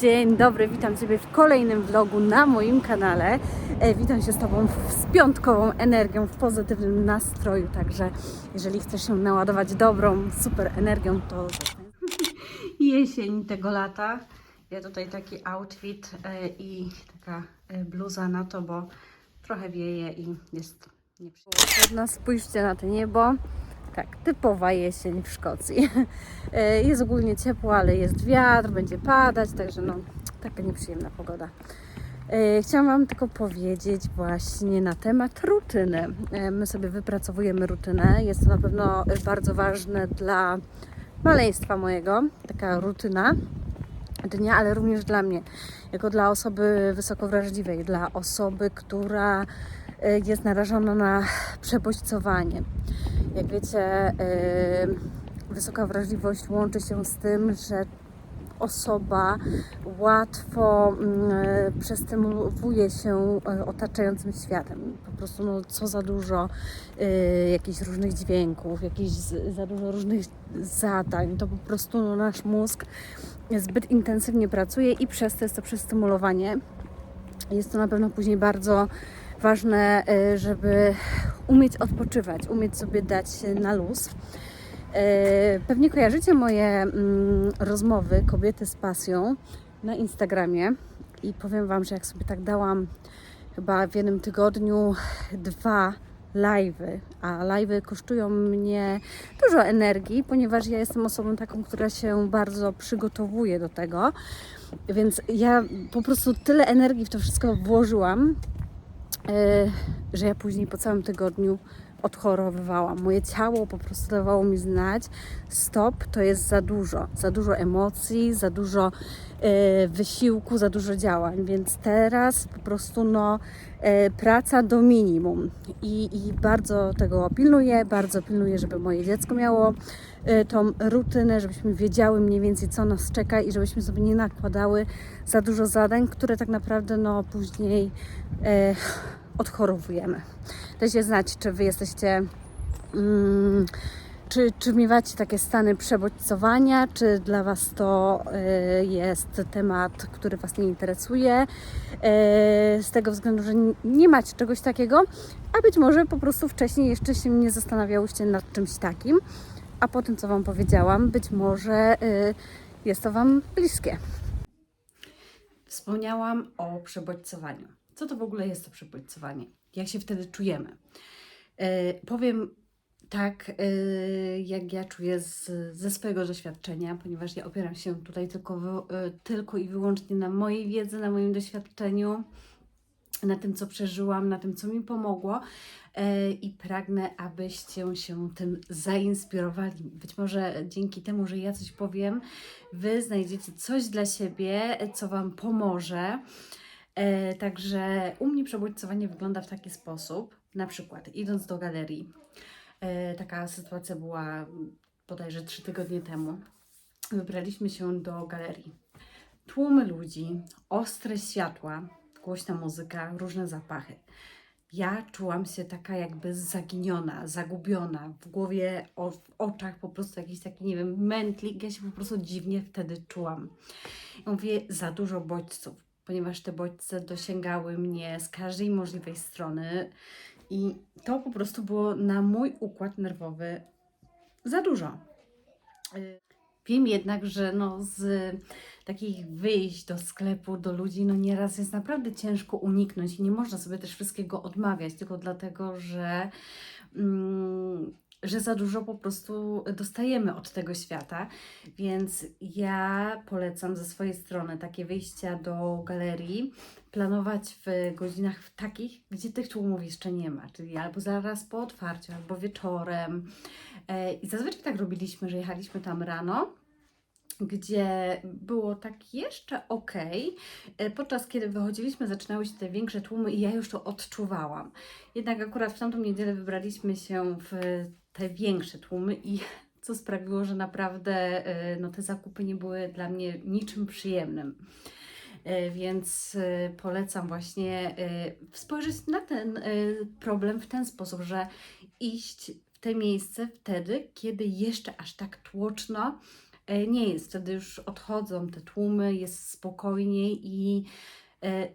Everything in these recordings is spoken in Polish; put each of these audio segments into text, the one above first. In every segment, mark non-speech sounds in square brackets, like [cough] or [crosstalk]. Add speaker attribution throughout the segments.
Speaker 1: Dzień dobry, witam Ciebie w kolejnym vlogu na moim kanale. E, witam się z Tobą z piątkową energią, w pozytywnym nastroju, także jeżeli chcesz się naładować dobrą, super energią, to zostań. [laughs] jesień tego lata. Ja tutaj taki outfit e, i taka e, bluza na to, bo trochę wieje i jest nieprzyjemnie. Spójrzcie na to niebo. Tak, typowa jesień w Szkocji. [laughs] E, Jest ogólnie ciepło, ale jest wiatr, będzie padać, także no, taka nieprzyjemna pogoda. E, Chciałam Wam tylko powiedzieć właśnie na temat rutyny. E, My sobie wypracowujemy rutynę. Jest to na pewno bardzo ważne dla maleństwa mojego, taka rutyna dnia, ale również dla mnie, jako dla osoby wysoko wrażliwej, dla osoby, która jest narażona na przebodźcowanie. Jak wiecie, e, wysoka wrażliwość łączy się z tym, że osoba łatwo mm, przestymulowuje się e, otaczającym światem. Po prostu no, co za dużo jakichś różnych dźwięków, jakichś z- za dużo różnych zadań, to po prostu no, nasz mózg zbyt intensywnie pracuje i przez to jest to przestymulowanie. Jest to na pewno później bardzo ważne, e, żeby umieć odpoczywać, umieć sobie dać na luz. E, Pewnie kojarzycie moje mm, rozmowy Kobiety z pasją na Instagramie i powiem Wam, że jak sobie tak dałam chyba w jednym tygodniu dwa live'y, a live'y kosztują mnie dużo energii, ponieważ ja jestem osobą taką, która się bardzo przygotowuje do tego, więc ja po prostu tyle energii w to wszystko włożyłam, że ja później po całym tygodniu odchorowywałam. Moje ciało po prostu dawało mi znać, stop, to jest za dużo, za dużo emocji, za dużo e, wysiłku, za dużo działań, więc teraz po prostu no, e, praca do minimum. I, i bardzo tego pilnuję, bardzo pilnuję, żeby moje dziecko miało tą rutynę, żebyśmy wiedziały mniej więcej, co nas czeka i żebyśmy sobie nie nakładały za dużo zadań, które tak naprawdę no, później e, odchorowujemy. Dajcie znać, czy Wy jesteście... Mm, czy, czy miewacie takie stany przebodźcowania, czy dla Was to e, jest temat, który Was nie interesuje, e, z tego względu, że nie macie czegoś takiego, a być może po prostu wcześniej jeszcze się nie zastanawiałyście nad czymś takim, a po tym, co Wam powiedziałam, być może e, jest to Wam bliskie. Wspomniałam o przebodźcowaniu. Co to w ogóle jest to przebodźcowanie? Jak się wtedy czujemy? E, powiem tak, e, jak ja czuję z, ze swojego doświadczenia, ponieważ ja opieram się tutaj tylko, e, tylko i wyłącznie na mojej wiedzy, na moim doświadczeniu, na tym, co przeżyłam, na tym, co mi pomogło. I pragnę, abyście się tym zainspirowali. Być może dzięki temu, że ja coś powiem, Wy znajdziecie coś dla siebie, co Wam pomoże. E, także u mnie przebodźcowanie wygląda w taki sposób, na przykład idąc do galerii. E, taka sytuacja była bodajże trzy tygodnie temu. Wybraliśmy się do galerii. Tłumy ludzi, ostre światła, głośna muzyka, różne zapachy. Ja czułam się taka jakby zaginiona, zagubiona, w głowie, o, w oczach po prostu jakiś taki, nie wiem, mętlik. Ja się po prostu dziwnie wtedy czułam. Ja mówię, za dużo bodźców, ponieważ te bodźce dosięgały mnie z każdej możliwej strony i to po prostu było na mój układ nerwowy za dużo. Y, Wiem jednak, że no z takich wyjść do sklepu, do ludzi, no nieraz jest naprawdę ciężko uniknąć i nie można sobie też wszystkiego odmawiać, tylko dlatego, że, mm, że za dużo po prostu dostajemy od tego świata. Więc ja polecam ze swojej strony takie wyjścia do galerii planować w godzinach takich, gdzie tych tłumów jeszcze nie ma, czyli albo zaraz po otwarciu, albo wieczorem. E, I zazwyczaj tak robiliśmy, że jechaliśmy tam rano, gdzie było tak jeszcze ok, e, podczas kiedy wychodziliśmy, zaczynały się te większe tłumy i ja już to odczuwałam. Jednak akurat w tamtą niedzielę wybraliśmy się w te większe tłumy i [laughs] co sprawiło, że naprawdę e, no, te zakupy nie były dla mnie niczym przyjemnym. E, Więc e, polecam właśnie spojrzeć na ten problem w ten sposób, że iść w te miejsce wtedy, kiedy jeszcze aż tak tłoczno nie jest. Wtedy już odchodzą te tłumy, jest spokojniej i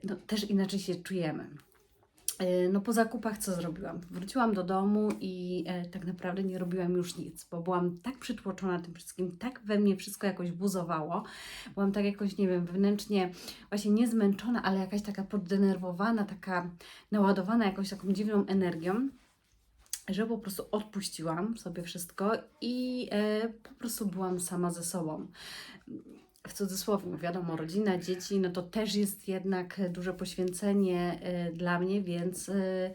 Speaker 1: no, też inaczej się czujemy. E, No po zakupach co zrobiłam? Wróciłam do domu i e, tak naprawdę nie robiłam już nic, bo byłam tak przytłoczona tym wszystkim, tak we mnie wszystko jakoś buzowało. Byłam tak jakoś, nie wiem, wewnętrznie właśnie nie zmęczona, ale jakaś taka poddenerwowana, taka naładowana jakąś taką dziwną energią, że po prostu odpuściłam sobie wszystko i e, po prostu byłam sama ze sobą w cudzysłowie, wiadomo, rodzina, dzieci, no to też jest jednak duże poświęcenie y, dla mnie, więc y,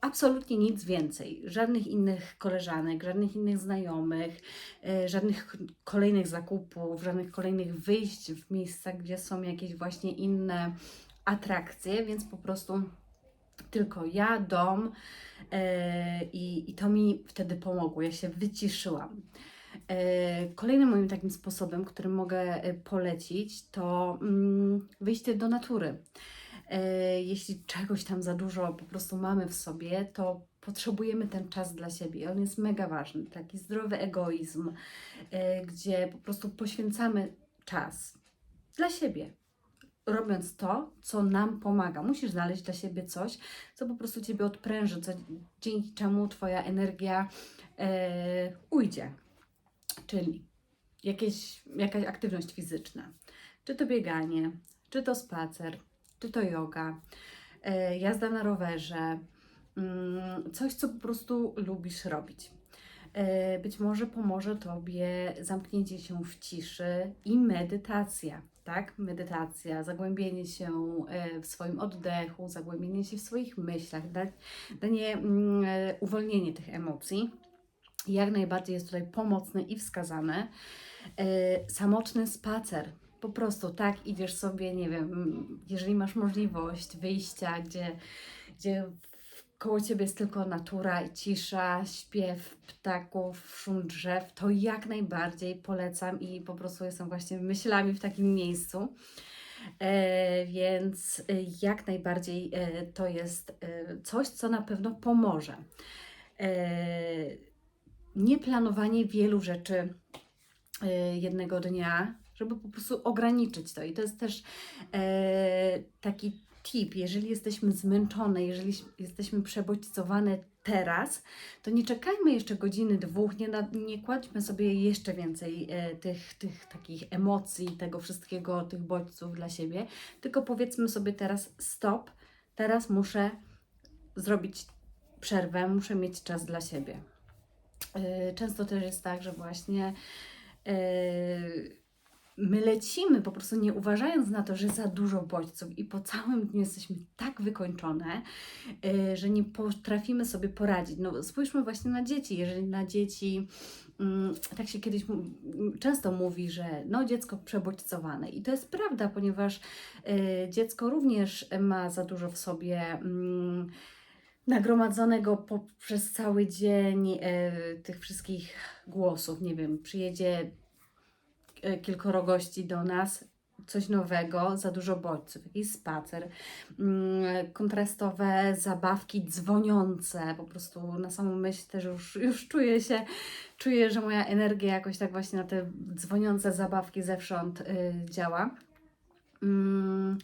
Speaker 1: absolutnie nic więcej. Żadnych innych koleżanek, żadnych innych znajomych, y, żadnych kolejnych zakupów, żadnych kolejnych wyjść w miejscach, gdzie są jakieś właśnie inne atrakcje, więc po prostu tylko ja, dom i, i to mi wtedy pomogło. Ja się wyciszyłam. E, Kolejnym moim takim sposobem, który mogę e, polecić, to mm, wyjście do natury. E, Jeśli czegoś tam za dużo po prostu mamy w sobie, to potrzebujemy ten czas dla siebie. On jest mega ważny. Taki zdrowy egoizm, gdzie po prostu poświęcamy czas dla siebie. Robiąc to, co nam pomaga. Musisz znaleźć dla siebie coś, co po prostu Ciebie odpręży, co, dzięki czemu Twoja energia e, ujdzie czyli jakieś, jakaś aktywność fizyczna, czy to bieganie, czy to spacer, czy to yoga, e, jazda na rowerze, mm, coś, co po prostu lubisz robić. E, Być może pomoże Tobie zamknięcie się w ciszy i medytacja, tak? Medytacja, zagłębienie się e, w swoim oddechu, zagłębienie się w swoich myślach, da- danie mm, uwolnienie tych emocji jak najbardziej jest tutaj pomocne i wskazane. Samotny spacer. Po prostu tak idziesz sobie, nie wiem, jeżeli masz możliwość wyjścia, gdzie, gdzie koło ciebie jest tylko natura i cisza, śpiew ptaków, szum drzew, to jak najbardziej polecam i po prostu jestem właśnie myślami w takim miejscu. E, więc e, jak najbardziej e, to jest e, coś, co na pewno pomoże. E, nieplanowanie wielu rzeczy y, jednego dnia, żeby po prostu ograniczyć to. I to jest też e, taki tip, jeżeli jesteśmy zmęczone, jeżeli jesteśmy przebodźcowane teraz, to nie czekajmy jeszcze godziny, dwóch, nie, nie kładźmy sobie jeszcze więcej e, tych, tych takich emocji, tego wszystkiego, tych bodźców dla siebie, tylko powiedzmy sobie teraz stop, teraz muszę zrobić przerwę, muszę mieć czas dla siebie. Yy, Często też jest tak, że właśnie yy, my lecimy po prostu nie uważając na to, że za dużo bodźców i po całym dniu jesteśmy tak wykończone, yy, że nie potrafimy sobie poradzić. No spójrzmy właśnie na dzieci. Jeżeli na dzieci mm, tak się kiedyś często mówi, że no dziecko przebodźcowane i to jest prawda, ponieważ dziecko również ma za dużo w sobie mm, nagromadzonego po, przez cały dzień e, tych wszystkich głosów. Nie wiem, przyjedzie e, kilkoro gości do nas, coś nowego, za dużo bodźców, jakiś spacer, mm, kontrastowe zabawki dzwoniące, po prostu na samą myśl też już, już czuję się, czuję, że moja energia jakoś tak właśnie na te dzwoniące zabawki zewsząd y, działa. Mm,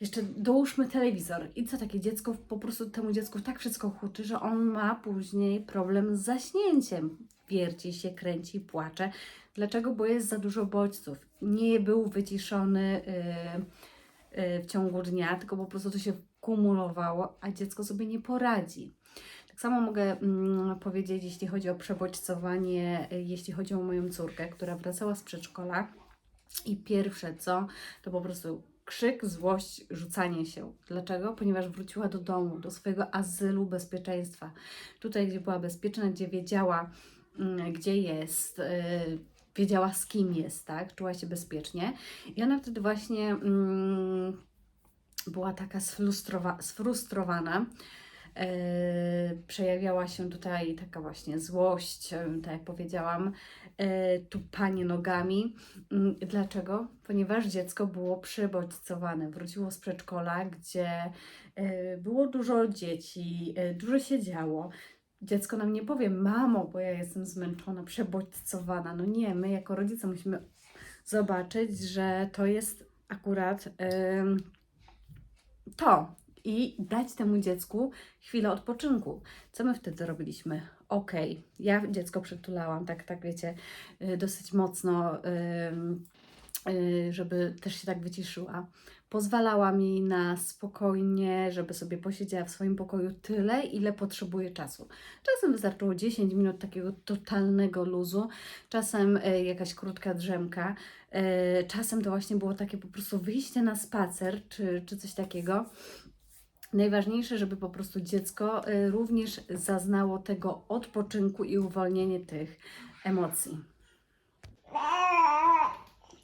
Speaker 1: jeszcze dołóżmy telewizor. I co takie dziecko, po prostu temu dziecku tak wszystko huczy, że on ma później problem z zaśnięciem. Wierci się, kręci, płacze. Dlaczego? Bo jest za dużo bodźców. Nie był wyciszony yy, yy, w ciągu dnia, tylko po prostu to się kumulowało, a dziecko sobie nie poradzi. Tak samo mogę mm, powiedzieć, jeśli chodzi o przebodźcowanie, jeśli chodzi o moją córkę, która wracała z przedszkola i pierwsze co, to po prostu krzyk, złość, rzucanie się. Dlaczego? Ponieważ wróciła do domu, do swojego azylu bezpieczeństwa. Tutaj, gdzie była bezpieczna, gdzie wiedziała, mm, gdzie jest, yy, wiedziała z kim jest, tak? Czuła się bezpiecznie. I ona wtedy właśnie mm, była taka sfrustrowa- sfrustrowana. Yy, przejawiała się tutaj taka właśnie złość, yy, tak jak powiedziałam, yy, tupanie nogami. Mm, Dlaczego? Ponieważ dziecko było przebodźcowane. Wróciło z przedszkola, gdzie yy, było dużo dzieci, yy, dużo się działo. dziecko nam nie powie, mamo, bo ja jestem zmęczona, przebodźcowana. No nie, my jako rodzice musimy zobaczyć, że to jest akurat ym, to i dać temu dziecku chwilę odpoczynku. Co my wtedy robiliśmy? Okej, ja dziecko przytulałam, tak, tak wiecie, y, dosyć mocno, y, żeby też się tak wyciszyła. Pozwalałam jej na spokojnie, żeby sobie posiedziała w swoim pokoju tyle, ile potrzebuje czasu. Czasem wystarczyło 10 minut takiego totalnego luzu, czasem y, jakaś krótka drzemka, czasem to właśnie było takie po prostu wyjście na spacer czy, czy coś takiego. Najważniejsze, żeby po prostu dziecko y, również zaznało tego odpoczynku i uwolnienie tych emocji.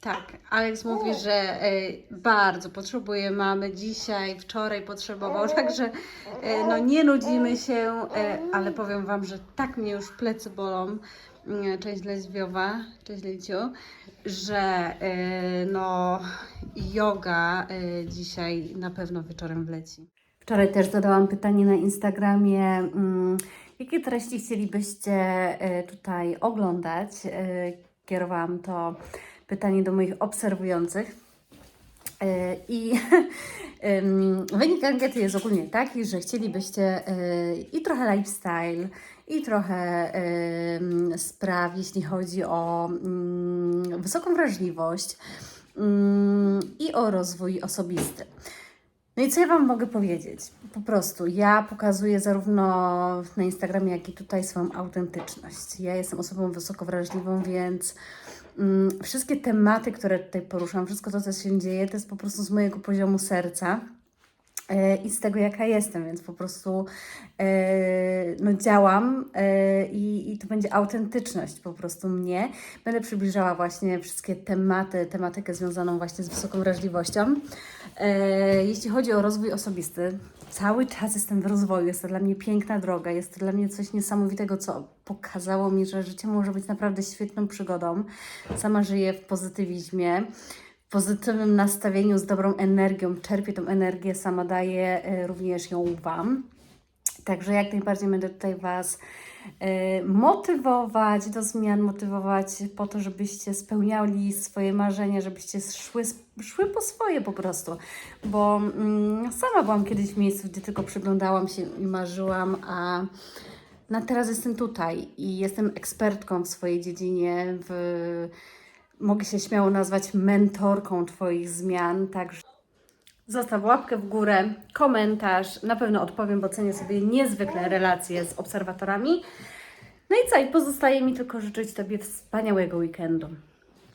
Speaker 1: Tak, Alex mówi, że y, bardzo potrzebuje mamy dzisiaj, wczoraj potrzebował, [laughs] także y, no nie nudzimy się, y, ale powiem Wam, że tak mnie już plecy bolą, y, cześć Leźwiowa, cześć Leciu, że no yoga dzisiaj na pewno wieczorem wleci. Wczoraj też zadałam pytanie na Instagramie, mm, jakie treści chcielibyście e, tutaj oglądać. E, Kierowałam to pytanie do moich obserwujących. E, I [laughs] wynik ankiety jest ogólnie taki, że chcielibyście i trochę lifestyle, i trochę spraw, jeśli chodzi o mm, wysoką wrażliwość mm, i o rozwój osobisty. No i co ja Wam mogę powiedzieć? Po prostu ja pokazuję zarówno na Instagramie, jak i tutaj swoją autentyczność. Ja jestem osobą wysoko wrażliwą, więc mm, wszystkie tematy, które tutaj poruszam, wszystko to, co się dzieje, to jest po prostu z mojego poziomu serca i z tego, jaka jestem, więc po prostu e, no, działam e, i, i to będzie autentyczność po prostu mnie. Będę przybliżała właśnie wszystkie tematy, tematykę związaną właśnie z wysoką wrażliwością. E, jeśli chodzi o rozwój osobisty, cały czas jestem w rozwoju, jest to dla mnie piękna droga, jest to dla mnie coś niesamowitego, co pokazało mi, że życie może być naprawdę świetną przygodą. Sama żyję w pozytywizmie pozytywnym nastawieniu, z dobrą energią, czerpię tą energię, sama daję e, również ją Wam. Także jak najbardziej będę tutaj Was e, motywować do zmian, motywować po to, żebyście spełniali swoje marzenia, żebyście szły, szły po swoje po prostu. Bo mm, sama byłam kiedyś w miejscu, gdzie tylko przyglądałam się i marzyłam, a na teraz jestem tutaj i jestem ekspertką w swojej dziedzinie, w, mogę się śmiało nazwać mentorką Twoich zmian, także Zostaw łapkę w górę, komentarz. Na pewno odpowiem, bo cenię sobie niezwykle relacje z obserwatorami. No i co? I pozostaje mi tylko życzyć Tobie wspaniałego weekendu.